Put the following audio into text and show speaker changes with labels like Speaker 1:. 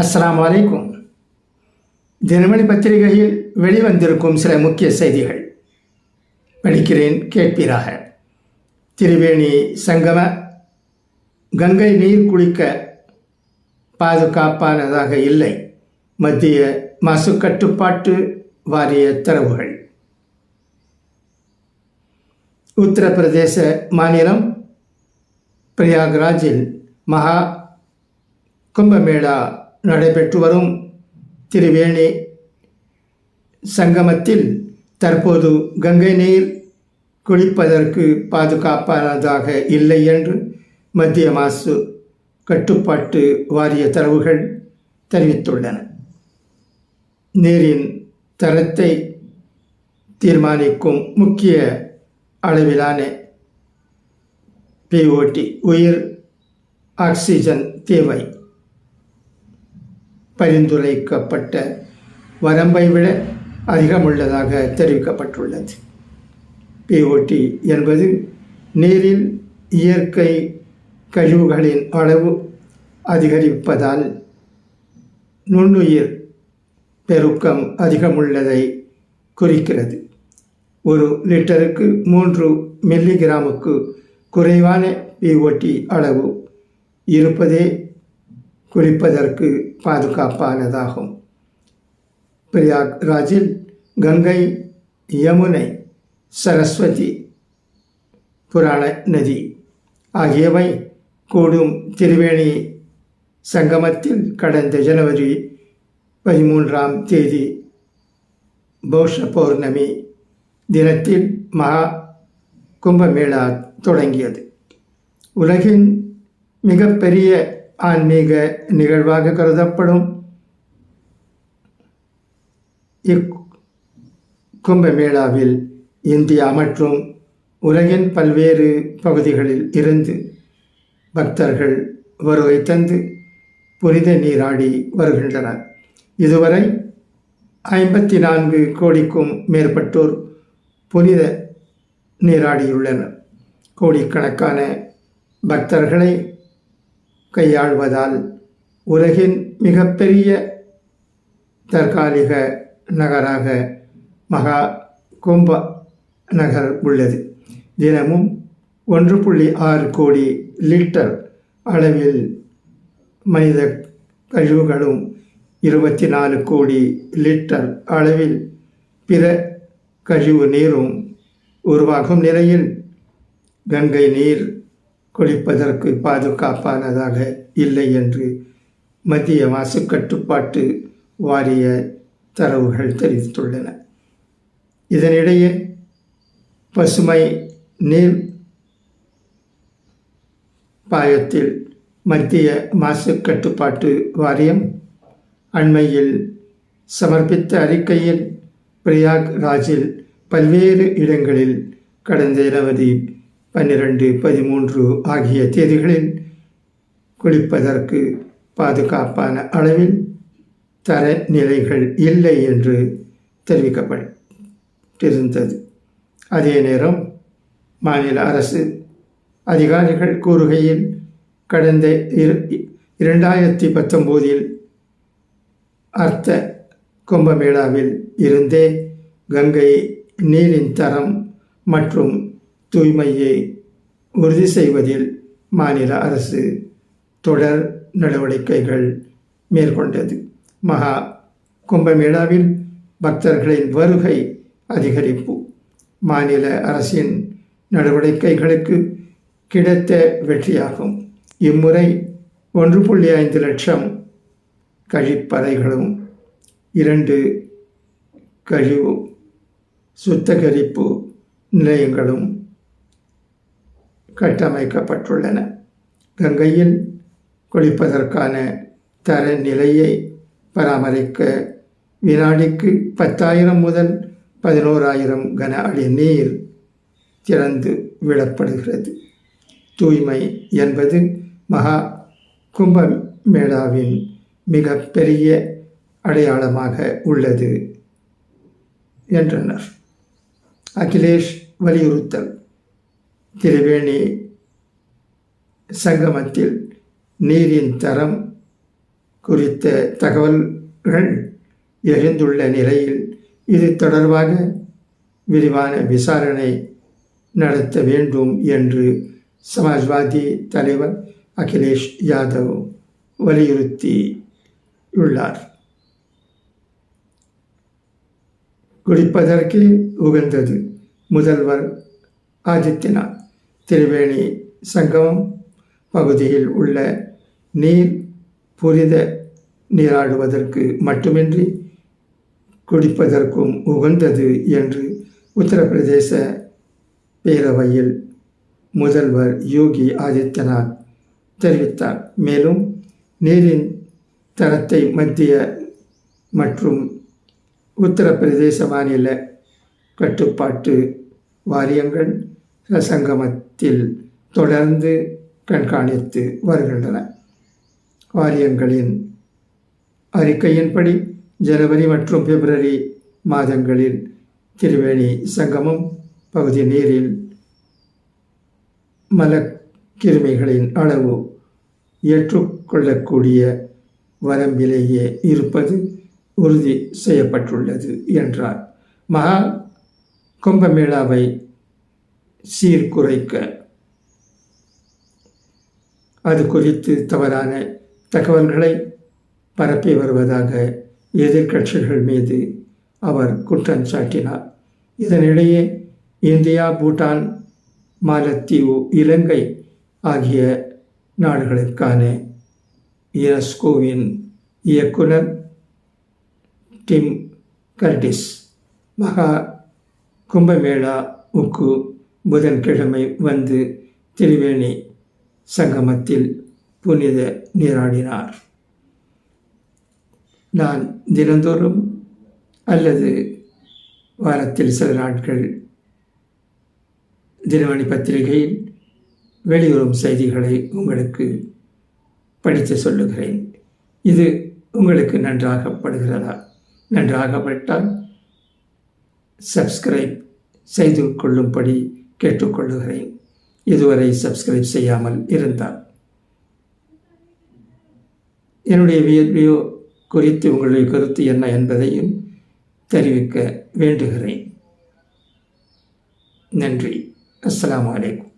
Speaker 1: அஸ்லாம் அலைக்கும். தினமணி பத்திரிகையில் வெளிவந்திருக்கும் சில முக்கிய செய்திகள். படிக்கிறேன் கேட்பீராக. திரிவேணி சங்கம கங்கை நீர் குளிக்க பாதுகாப்பானதாக இல்லை. மத்திய மாசு கட்டுப்பாட்டு வாரிய தரவுகள். உத்தரப்பிரதேச மாநிலம் பிரயாக்ராஜில் மகா கும்பமேளா நடைபெற்று வரும் திருவேணி சங்கமத்தில் தற்போது கங்கை நீர் குளிப்பதற்கு பாதுகாப்பானதாக இல்லை என்று மத்திய மாசு கட்டுப்பாட்டு வாரிய தரவுகள் தெரிவித்துள்ளன. நீரின் தரத்தை தீர்மானிக்கும் முக்கிய அளவிலான பிஓடி உயிர் ஆக்சிஜன் தேவை. பரிந்துரைக்கப்பட்ட வரம்பை விட அதிகமுள்ளதாக தெரிவிக்கப்பட்டுள்ளது. பிஓடி என்பது நீரில் இயற்கை கழிவுகளின் அளவு அதிகரிப்பதால் நுண்ணுயிர் பெருக்கம் அதிகமுள்ளதை குறிக்கிறது. ஒரு லிட்டருக்கு மூன்று மில்லிகிராமுக்கு குறைவான பிஓடி அளவு இருப்பதே குளிப்பதற்கு பாதுகாப்பானதாகும். பிரயாக்ராஜில் கங்கை யமுனை சரஸ்வதி புராண நதி ஆகியவை கூடும் திருவேணி சங்கமத்தில் கடந்த ஜனவரி பதிமூன்றாம் தேதி பௌஷ பௌர்ணமி தினத்தில் மகா கும்பமேளா தொடங்கியது. உலகின் மிகப்பெரிய ஆன்மீக நிகழ்வாக கருதப்படும். இக்கும்பமேளாவில் இந்தியா மற்றும் உலகின் பல்வேறு பகுதிகளில் இருந்து பக்தர்கள் வருகை தந்து புனித நீராடி வருகின்றனர். இதுவரை ஐம்பத்தி நான்கு கோடிக்கும் மேற்பட்டோர் புனித நீராடியுள்ளனர். கோடிக்கணக்கான பக்தர்களை கையாள்வதால் உலகின் மிகப்பெரிய தற்காலிக நகராக மகா கும்ப நகர் உள்ளது. தினமும் ஒன்று புள்ளி ஆறு கோடி லிட்டர் அளவில் மனித கழிவுகளும் இருபத்தி நாலு கோடி லிட்டர் அளவில் பிற கழிவு நீரும் உருவாகும் நிலையில் கங்கை நீர் குளிப்பதற்கு பாதுகாப்பானதாக இல்லை என்று மத்திய மாசு கட்டுப்பாட்டு வாரிய தரவுகள் தெரிவித்துள்ளன. இதனிடையே பசுமை நீர் பாயத்தில் மத்திய மாசு கட்டுப்பாட்டு வாரியம் அண்மையில் சமர்ப்பித்த அறிக்கையில் பிரியாக் ராஜில் பல்வேறு இடங்களில் கடந்த இருபது பன்னிரண்டு பதிமூன்று ஆகிய தேதிகளில் குளிப்பதற்கு பாதுகாப்பான அளவில் தரநிலைகள் இல்லை என்று தெரிவிக்கப்பட்டிருந்தது. அதே நேரம் மாநில அரசு அதிகாரிகள் கூறுகையில் கடந்த இரு இரண்டாயிரத்தி பத்தொம்போதில் அர்த்த கும்பமேளாவில் இருந்தே கங்கை நீரின் தரம் மற்றும் தூய்மையை உறுதி செய்வதில் மாநில அரசு தொடர் நடவடிக்கைகள் மேற்கொண்டது. மகா கும்பமேளாவில் பக்தர்களின் வருகை அதிகரிப்பு. மாநில அரசின் நடவடிக்கைகளுக்கு கிடைத்த வெற்றியாகும். இம்முறை ஒன்று புள்ளி ஐந்து லட்சம் கழிப்பறைகளும் இரண்டு கழிவு சுத்தகரிப்பு நிலையங்களும் கட்டமைக்கப்பட்டுள்ளன. கங்கையில் குளிப்பதற்கான தரநிலையை பராமரிக்க வினாடிக்கு பத்தாயிரம் முதல் பதினோராயிரம் கன அடி நீர் திறந்து விடப்படுகிறது. தூய்மை என்பது மகா கும்பமேளாவின் மிக பெரிய அடையாளமாக உள்ளது என்றனர். அகிலேஷ் வலியுறுத்தல். திரிவேணி சங்கமத்தில் நீரின் தரம் குறித்த தகவல்கள் எழுந்துள்ள நிலையில் இது தொடர்பாக விரிவான விசாரணை நடத்த வேண்டும் என்று சமாஜ்வாதி தலைவர் அகிலேஷ் யாதவ் வலியுறுத்தியுள்ளார். குடிப்பதற்கு உகந்தது முதல்வர் ஆதித்யநாத். திரிவேணி சங்கமம் பகுதியில் உள்ள நீர் புரித நீராடுவதற்கு மட்டுமின்றி குடிப்பதற்கும் உகந்தது என்று உத்தரப்பிரதேச பேரவையில் முதல்வர் யோகி ஆதித்யநாத் தெரிவித்தார். மேலும் நீரின் தரத்தை மத்திய மற்றும் உத்தரப்பிரதேச மாநில கட்டுப்பாட்டு வாரியங்கள் சங்கமத்தில் தொடர்ந்து கண்காணித்து வருகின்றன. வாரியங்களின் அறிக்கையின்படி ஜனவரி மற்றும் பிப்ரவரி மாதங்களில் திருவேணி சங்கமம் பகுதி நீரில் மலக்கிருமிகளின் அளவு ஏற்றுக்கொள்ளக்கூடிய வரம்பிலேயே இருப்பது உறுதி செய்யப்பட்டுள்ளது என்றார். மகா கும்பமேளாவை சீர்குறைக்க அது குறித்து தவறான தகவல்களை பரப்பி வருவதாக எதிர்கட்சிகள் மீது அவர் குற்றம் சாட்டினார். இதனிடையே இந்தியா பூட்டான் மாலத்தீவு இலங்கை ஆகிய நாடுகளுக்கான யுனெஸ்கோவின் இயக்குனர் டிம் கர்டிஸ் மகா கும்பமேளா உக்கு புதன்கிழமை வந்து திரிவேணி சங்கமத்தில் புனித நீராடினார். நான் தினந்தோறும் அல்லது வாரத்தில் சில நாட்கள் தினமணி பத்திரிகையில் வெளிவரும் செய்திகளை உங்களுக்கு படித்து சொல்லுகிறேன். இது உங்களுக்கு நன்றாகப்படுகிறதா? நன்றாகப்பட்டால் சப்ஸ்கிரைப் செய்து கொள்ளும்படி கேட்டுக்கொள்ளுகிறேன். இதுவரை சப்ஸ்கிரைப் செய்யாமல் இருந்தால் என்னுடைய வீடியோ குறித்து உங்களுடைய கருத்து என்ன என்பதையும் தெரிவிக்க வேண்டுகிறேன். நன்றி. அஸ்லாம் வலைக்கும்